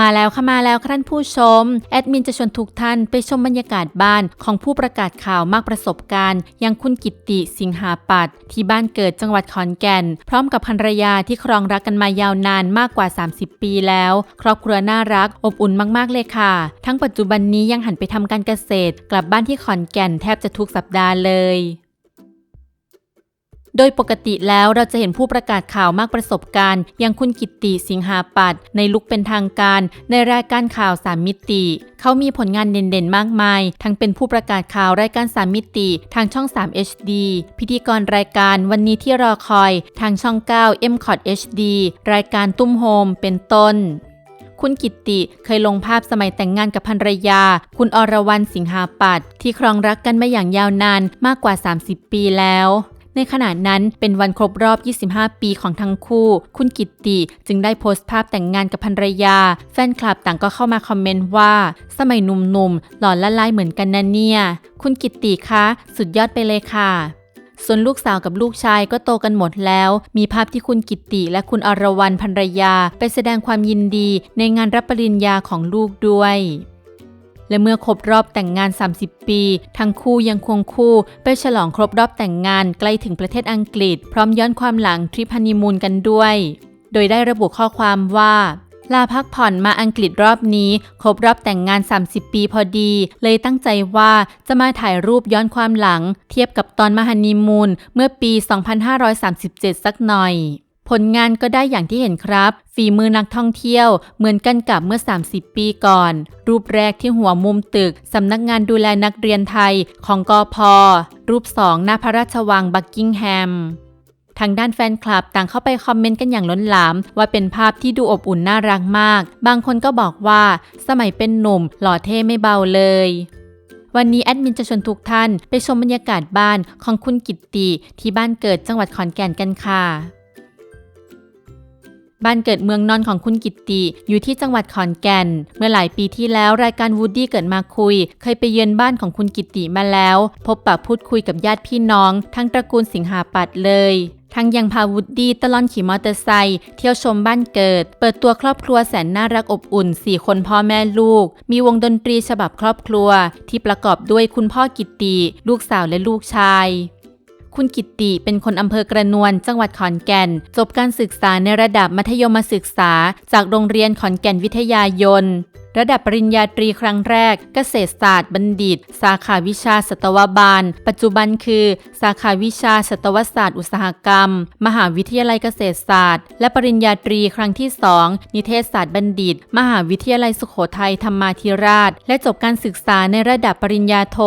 มาแล้วค่ะมาแล้วท่านผู้ชม แอดมินจะชวนทุกท่านไปชมบรรยากาศบ้านของผู้ประกาศข่าวมากประสบการณ์อย่างคุณกิตติสิงหาปัตที่บ้านเกิดจังหวัดขอนแก่น พร้อมกับภรรยาที่ครองรักกันมายาวนานมากกว่า 30 ปีแล้ว ครอบครัวน่ารักอบอุ่นมากๆเลยค่ะ ทั้งปัจจุบันนี้ยังหันไปทำการเกษตร กลับบ้านที่ขอนแก่นแทบจะทุกสัปดาห์เลย โดยปกติแล้วเราจะเห็นผู้ประกาศข่าวมากประสบการณ์ อย่างคุณกิตติสิงหาปัตในลุกเป็นทางการ ในรายการข่าวสามมิติ เขามีผลงานเด่นๆ มากมาย ทั้งเป็นผู้ประกาศข่าวรายการสามมิติ ทางช่อง 3 HD พิธีกรรายการวันนี้ที่รอคอย ทางช่อง 9 m c o t HD รายการตุ้มโฮมเป็นต้นคุณกิตติเคยลงภาพสมัยแต่งงานกับภรรยา คุณอรวรรณสิงหาปัตที่ครองรักกันมาอย่างยาวนานมากกว่า 30 ปีแล้ว ในขณะนั้นเป็นวันครบรอบ 25 ปีของทั้งคู่ คุณกิตติจึงได้โพสต์ภาพแต่งงานกับภรรยา แฟนคลับต่างก็เข้ามาคอมเมนต์ว่า สมัยหนุ่มๆ หล่อละลายเหมือนกันนะเนี่ย คุณกิตติคะ สุดยอดไปเลยค่ะส่วนลูกสาวกับลูกชายก็โตกันหมดแล้ว มีภาพที่คุณกิตติและคุณอรวรรณภรรยา ไปแสดงความยินดีในงานรับปริญญาของลูกด้วย และเมื่อครบรอบแต่งงาน 30 ปี ทั้งคู่ยังควงคู่ไปฉลองครบรอบแต่งงานใกล้ถึงประเทศอังกฤษ พร้อมย้อนความหลังทริปฮันนีมูนกันด้วย โดยได้ระบุข้อความว่าลาพักผ่อนมาอังกฤษรอบนี้ ครบรอบแต่งงาน 30 ปีพอดี เลยตั้งใจว่าจะมาถ่ายรูปย้อนความหลัง เทียบกับตอนมาฮันนีมูนเมื่อปี 2537 สักหน่อย ผลงานก็ได้อย่างที่เห็นครับ ฝีมือนักท่องเที่ยวเหมือนกันกับเมื่อ 30 ปีก่อน รูปแรกที่หัวมุมตึก สำนักงานดูแลนักเรียนไทยของกอพอรูปสองหน้าพระราชวังบักกิงแฮมทางด้านแฟนคลับต่างเข้าไปคอมเมนต์กันอย่างล้นหลาม ว่าเป็นภาพที่ดูอบอุ่นน่ารักมาก บางคนก็บอกว่าสมัยเป็นหนุ่ม หล่อเท่ไม่เบาเลย วันนี้แอดมินจะชวนทุกท่าน ไปชมบรรยากาศบ้านของคุณกิตติ ที่บ้านเกิดจังหวัดขอนแก่นกันค่ะ บ้านเกิดเมืองนอนของคุณกิตติอยู่ที่จังหวัดขอนแก่น เมื่อหลายปีที่แล้วรายการวูดดี้เกิดมาคุย เคยไปเยือนบ้านของคุณกิตติมาแล้ว พบปะพูดคุยกับญาติพี่น้อง ทั้งตระกูลสิงหาปัตย์เลยทั้งยังพาวูดดี้ตลอนขี่มอเตอร์ไซค์เที่ยวชมบ้านเกิด เปิดตัวครอบครัวแสนน่ารักอบอุ่น 4 คนพ่อแม่ลูก มีวงดนตรีฉบับครอบครัว ที่ประกอบด้วยคุณพ่อกิตติ ลูกสาวและลูกชาย คุณกิตติเป็นคนอำเภอกระนวน จังหวัดขอนแก่น จบการศึกษาในระดับมัธยมศึกษา จากโรงเรียนขอนแก่นวิทยายน ระดับปริญญาตรีครั้งแรก เกษตรศาสตร์บัณฑิต สาขาวิชาสัตวบาล ปัจจุบันคือ สาขาวิชาสัตวศาสตร์อุตสาหกรรม มหาวิทยาลัยเกษตรศาสตร์ และปริญญาตรีครั้งที่ 2 นิเทศศาสตร์บัณฑิต มหาวิทยาลัยสุโขทัยธรรมาธิราช และจบการศึกษาในระดับปริญญาโท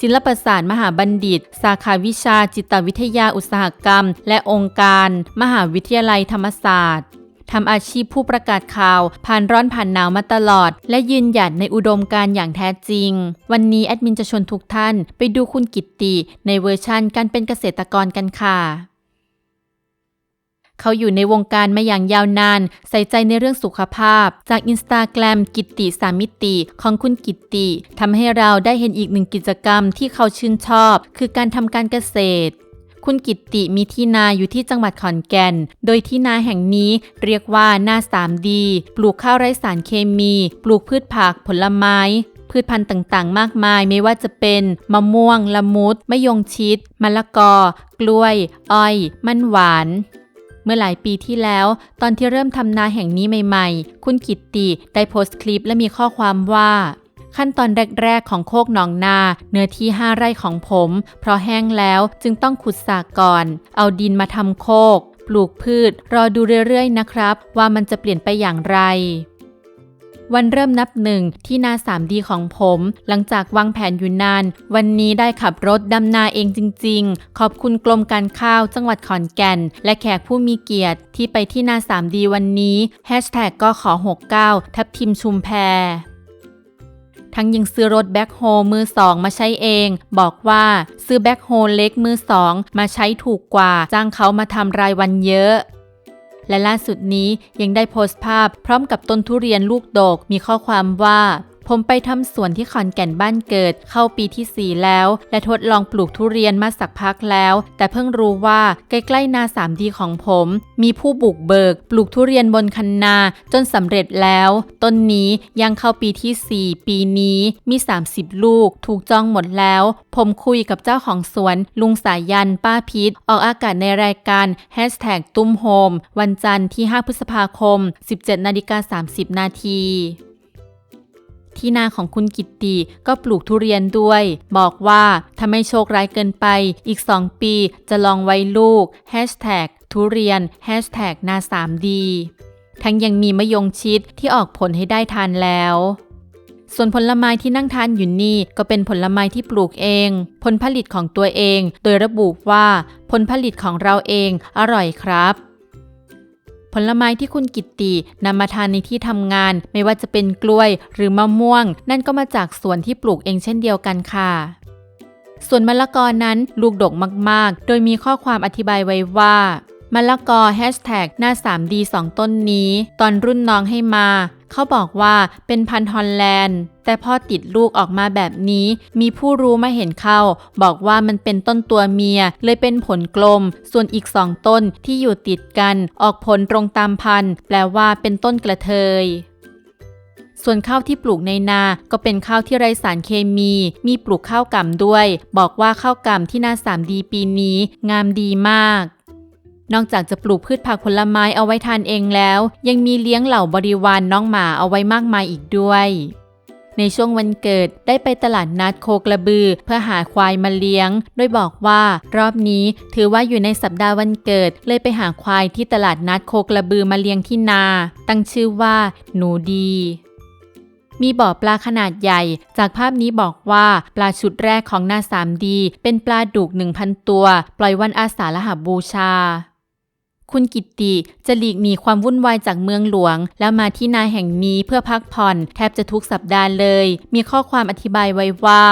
ศิลปศาสตร์มหาบัณฑิต สาขาวิชาจิตวิทยาอุตสาหกรรม และองค์การ มหาวิทยาลัยธรรมศาสตร์ ทำอาชีพผู้ประกาศข่าว ผ่านร้อนผ่านหนาวมาตลอด และยืนหยัดในอุดมการณ์อย่างแท้จริง วันนี้แอดมินจะชวนทุกท่านไปดูคุณกิตติในเวอร์ชั่นการเป็นเกษตรกรกันค่ะเขาอยู่ในวงการมาอย่างยาวนาน ใส่ใจในเรื่องสุขภาพ จากอินสตาแกรมกิตติสามมิติของคุณกิตติทำให้เราได้เห็นอีกหนึ่งกิจกรรมที่เขาชื่นชอบ คือการทำการเกษตร คุณกิตติมีที่นาอยู่ที่จังหวัดขอนแก่น โดยที่นาแห่งนี้เรียกว่านา 3D ปลูกข้าวไร้สารเคมี ปลูกพืชผักผลไม้พืชพันธุ์ต่างๆ มากมายไม่ว่าจะเป็นมะม่วง ละมุดมะยงชิด มะละกอ กล้วย อ้อย มันหวาน เมื่อหลายปีที่แล้ว ตอนที่เริ่มทำนาแห่งนี้ใหม่ ๆ คุณกิตติได้โพสต์คลิปและมีข้อความว่า ขั้นตอนแรก ๆ ของโคกหนองนา เนื้อที่ 5 ไร่ของผม เพราะแห้งแล้วจึงต้องขุดสากก่อน เอาดินมาทำโคก ปลูกพืช รอดูเรื่อย ๆ นะครับ ว่ามันจะเปลี่ยนไปอย่างไรวันเริ่มนับหนึ่งที่นา 3D ของผม หลังจากวางแผนอยู่นาน วันนี้ได้ขับรถดำนาเองจริง ๆ ขอบคุณกรมการข้าวจังหวัดขอนแก่น และแขกผู้มีเกียรติ ที่ไปที่นา 3D วันนี้แฮชแท็กก็ขอ 69 ทับทิมชุมแพ ทั้งยังซื้อรถแบ็คโฮมือสองมาใช้เอง บอกว่าซื้อแบ็คโฮเล็กมือสองมาใช้ถูกกว่า จ้างเขามาทำรายวันเยอะและล่าสุดนี้ยังได้โพสต์ภาพพร้อมกับต้นทุเรียนลูกโดกมีข้อความว่า ผมไปทำสวนที่ขอนแก่นบ้านเกิด เข้าปีที่ 4 แล้ว และทดลองปลูกทุเรียนมาสักพักแล้ว แต่เพิ่งรู้ว่าใกล้ๆนา 3D ของผม มีผู้บุกเบิก ปลูกทุเรียนบนคันนาจนสำเร็จแล้ว ต้นนี้ยังเข้าปีที่ 4 ปีนี้มี 30 ลูก ถูกจองหมดแล้ว ผมคุยกับเจ้าของสวน ลุงสายัน ป้าพิษออกอากาศในรายการ Hashtag ตุ้มโฮมวันจันทร์ที่ 5 พฤษภาคม 17 นาฬิกา 30 นาที ที่นาของคุณกิตติก็ปลูกทุเรียนด้วย บอกว่าถ้าไม่โชคร้ายเกินไป อีก 2 ปีจะลองไว้ลูกทุเรียน Hashtag นา 3D ทั้งยังมีมะยงชิดที่ออกผลให้ได้ทานแล้ว ส่วนผลไม้ที่นั่งทานอยู่นี่ก็เป็นผลไม้ที่ปลูกเอง ผลผลิตของตัวเอง โดยระบุว่า ผลผลิตของเราเองอร่อยครับ ผลไม้ที่คุณกิตตินำมาทานในที่ทำงาน ไม่ว่าจะเป็นกล้วยหรือมะม่วง นั่นก็มาจากสวนที่ปลูกเองเช่นเดียวกันค่ะส่วนมะละกอนั้นลูกดกมาก ๆ โดยมีข้อความอธิบายไว้ว่ามะละกอแฮชแท็กหน้า 3D 2 ต้นนี้ ตอนรุ่นน้องให้มา เขาบอกว่าเป็นพันธุ์ฮอลแลนด์ แต่พอติดลูกออกมาแบบนี้ มีผู้รู้มาเห็นเข้า บอกว่ามันเป็นต้นตัวเมีย เลยเป็นผลกลม ส่วนอีกสองต้นที่อยู่ติดกัน ออกผลตรงตามพันธุ์แปลว่าเป็นต้นกระเทยส่วนข้าวที่ปลูกในนา ก็เป็นข้าวที่ไร้สารเคมี มีปลูกข้าวก่ำด้วย บอกว่าข้าวก่ำที่นา 3D ปีนี้ งามดีมาก นอกจากจะปลูกพืชผักผลไม้เอาไว้ทานเองแล้ว ยังมีเลี้ยงเหล่าบริวารนน้องหมาเอาไว้มากมายอีกด้วย ในช่วงวันเกิดได้ไปตลาดนัดโคกระบือ เพื่อหาควายมาเลี้ยง โดยบอกว่ารอบนี้ถือว่าอยู่ในสัปดาห์วันเกิด เลยไปหาควายที่ตลาดนัดโคกระบือมาเลี้ยงที่นา ตั้งชื่อว่า หนูดีมีบ่อปลาขนาดใหญ่ จากภาพนี้บอกว่าปลาชุดแรกของนา 3D เป็นปลาดุก 1,000 ตัว ปล่อยวันอาสาฬหบูชา คุณกิตติจะหลีกหนีความวุ่นวายจากเมืองหลวง แล้วมาที่นาแห่งนี้เพื่อพักผ่อน แทบจะทุกสัปดาห์เลย มีข้อความอธิบายไว้ว่า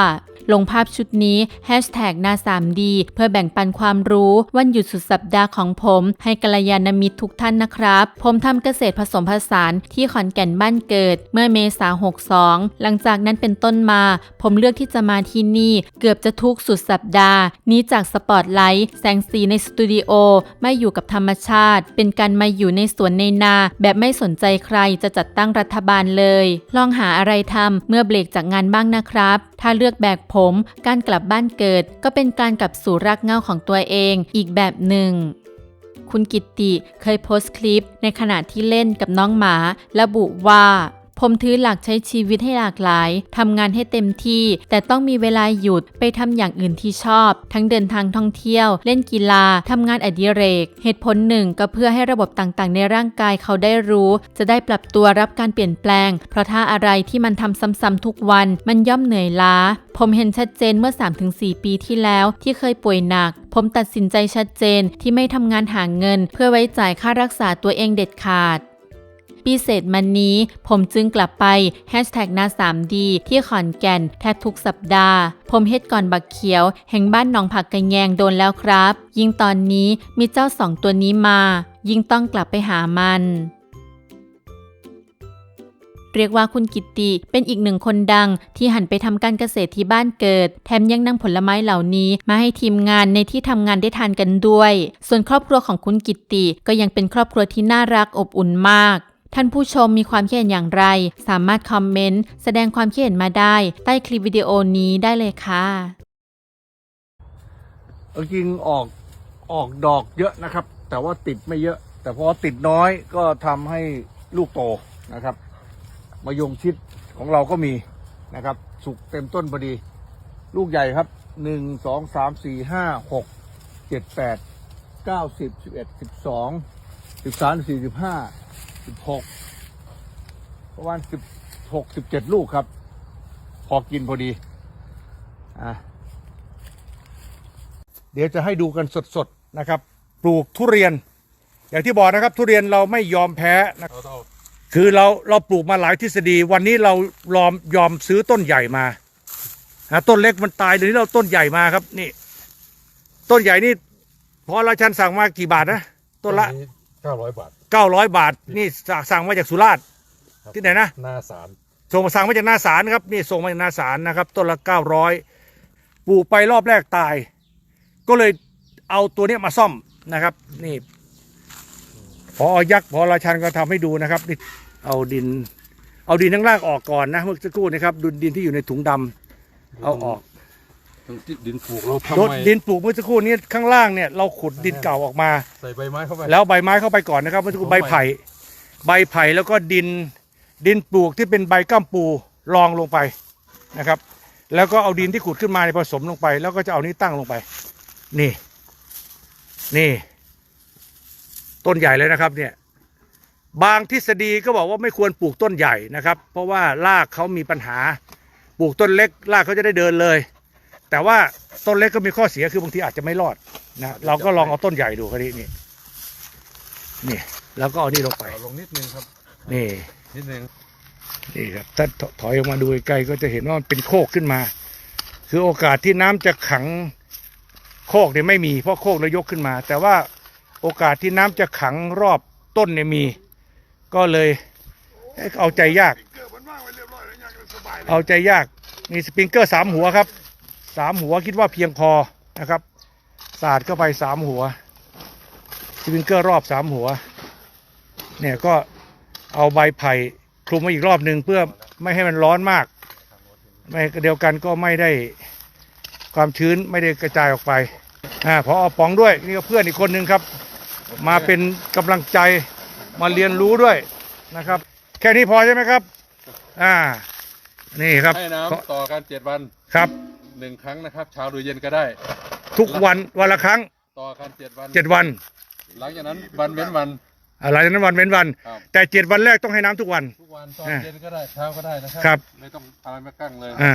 ลงภาพชุดนี้ Hashtag นา 3D เพื่อแบ่งปันความรู้วันหยุดสุดสัปดาห์ของผม ให้กัลยาณมิตรทุกท่านนะครับ ผมทำเกษตรผสมผสานที่ขอนแก่นบ้านเกิด เมื่อเมษา 62 หลังจากนั้นเป็นต้นมา ผมเลือกที่จะมาที่นี่ เกือบจะทุกสุดสัปดาห์ นี้จากสปอตไลท์แสงสีในสตูดิโอไม่อยู่กับธรรมชาติ เป็นการมาอยู่ในสวนในนา แบบไม่สนใจใครจะจัดตั้งรัฐบาลเลย ลองหาอะไรทำเมื่อเบรกจากงานบ้างนะครับ ถ้าเลือกแบกผม การกลับบ้านเกิด ก็เป็นการกลับสู่รากเหง้าของตัวเองอีกแบบหนึ่งคุณกิตติเคยโพสต์คลิปในขณะที่เล่นกับน้องหมา ระบุว่า ผมถือหลักใช้ชีวิตให้หลากหลายทำงานให้เต็มที่ แต่ต้องมีเวลาหยุดไปทำอย่างอื่นที่ชอบ ทั้งเดินทางท่องเที่ยว เล่นกีฬาทำงานอดิเรก เหตุผลหนึ่งก็เพื่อให้ระบบต่างๆ ในร่างกายเขาได้รู้ จะได้ปรับตัวรับการเปลี่ยนแปลง เพราะถ้าอะไรที่มันทำซ้ำๆทุกวัน มันย่อมเหนื่อยล้า ผมเห็นชัดเจนเมื่อ 3-4 ปีที่แล้วที่เคยป่วยหนักผมตัดสินใจชัดเจนที่ไม่ทำงานหาเงิน เพื่อไว้จ่ายค่ารักษาตัวเองเด็ดขาด ปีเศษมันนี้ ผมจึงกลับไป Hashtag นา 3D ที่ขอนแก่นแทบทุกสัปดาห์ ผมเฮ็ดก่อนบักเขียว แห่งบ้านหนองผักกระแยงโดนแล้วครับ ยิ่งตอนนี้มีเจ้าสองตัวนี้มา ยิ่งต้องกลับไปหามันเรียกว่าคุณกิตติเป็นอีกหนึ่งคนดังที่หันไปทำการเกษตรที่บ้านเกิด แถมยังนำผลไม้เหล่านี้มาให้ทีมงานในที่ทำงานได้ทานกันด้วย ส่วนครอบครัวของคุณกิตติก็ยังเป็นครอบครัวที่น่ารักอบอุ่นมาก ท่านผู้ชมมีความคิดเห็นอย่างไร สามารถคอมเมนต์ แสดงความคิดเห็นมาได้ ใต้คลิปวิดีโอนี้ได้เลยค่ะเอาจริงออกออกดอกเยอะนะครับ แต่ว่าติดไม่เยอะ แต่พอติดน้อยก็ทำให้ลูกโตนะครับ มายงชิดของเราก็มีนะครับ สุกเต็มต้นพอดี ลูกใหญ่ครับหนึ่งสองสามสี่ห้าหกเจ็ดแปดเก้าสิบสิบเอ็ดสิบสองสิบสามสี่สิบห้า สิบหกประมาณสิบหกสิบเจ็ดลูกครับ พอกินพอดีอะเดี๋ยวจะให้ดูกันสดๆนะครับ ปลูกทุเรียน อย่างที่บอกนะครับ ทุเรียนเราไม่ยอมแพ้นะคือเราเราปลูกมาหลายทฤษฎี วันนี้เรายอมยอมซื้อต้นใหญ่มานะต้นเล็กมันตายเดี๋ยวนี้เราต้นใหญ่มาครับนี่ ต้นใหญ่นี่พอราชันสั่งมากี่บาทนะต้นละ เก้าร้อยบาทเก้าร้อยบาท นี่สั่งสั่งมาจากสุราษฎร์ ครับ ที่ไหนนะ หน้าสารส่งมาสั่งมาจากนาสารครับนี่ส่งมาจากนาสารนะครับ ต้นละเก้าร้อยปลูกไปรอบแรกตาย ก็เลยเอาตัวเนี้ยมาซ่อมนะครับ นี่พอยักษ์พอราชันก็ทำให้ดูนะครับนี่เอาดิน เอาดินทั้งล่างออกก่อนนะเมื่อสักครู่นะครับดุนดินที่อยู่ในถุงดำเอาออก ทั้งที่ดินปลูกเราทำโดนไมดินปลูกเมื่อสักครู่นี้ข้างล่างเนี่ยเราขุดดินเก่าออกมา ใส่ใบไม้เข้าไป แล้วใบไม้เข้าไปก่อนนะครับเมื่อสักครู่ใบไผ่ ใบไผ่แล้วก็ดินดินปลูกที่เป็นใบก้ามปูรองลงไปนะครับ แล้วก็เอาดินที่ขุดขึ้นมาเนี่ยผสมลงไป แล้วก็จะเอานี้ตั้งลงไป นี่ นี่ ต้นใหญ่เลยนะครับ เนี่ย บางทฤษฎีก็บอกว่าไม่ควรปลูกต้นใหญ่นะครับ เพราะว่ารากเขามีปัญหา ปลูกต้นเล็กรากเขาจะได้เดินเลย แต่ว่าต้นเล็กก็มีข้อเสียคือบางทีอาจจะไม่รอดนะเราก็ลองเอาต้นใหญ่ดูครับนี่นี่นี่ แล้วก็เอานี่ลงไป เอาลงนิดนึงครับ นี่นิดนึงนี่ครับถ้าถถอยออกมาดูไกลๆก็จะเห็นว่ามันเป็นโคกขึ้นมา คือโอกาสที่น้ำจะขังโคกเนี่ยไม่มีเพราะโคกเรายกขึ้นมา แต่ว่าโอกาสที่น้ำจะขังรอบต้นเนี่ยมี ก็เลยเอาใจยากเอาใจยากมีสปริงเกอร์สามหัวครับ สามหัวคิดว่าเพียงพอนะครับสาดเข้าไปสามหัวสปริงเกอร์รอบสามหัว เนี่ยก็เอาใบไผ่คลุมไว้อีกรอบหนึ่งเพื่อไม่ให้มันร้อนมากไม่เดียวกันก็ไม่ได้ความชื้นไม่ได้กระจายออกไปอ่าพออปองด้วยนี่ก็เพื่อนอีกคนหนึ่งครับ มาเป็นกำลังใจมาเรียนรู้ด้วยนะครับ แค่นี้พอใช่ไหมครับ อ่า นี่ครับให้น้ำต่อกันเจ็ดวันครับ หนึ่งครั้งนะครับ เช้าหรือเย็นก็ได้ ทุกวันวันละครั้งต่อกันเจ็ดวันเจ็ดวันหลังจากนั้นวันเว้นวัน อะไรนั้นวันเว้นวัน ครับ แต่เจ็ดวันแรกต้องให้น้ำทุกวัน ทุกวันตอนอ่าเย็นก็ได้เช้าก็ได้นะครัครับ ไม่ต้องอะไรมากั้งเลย อ่า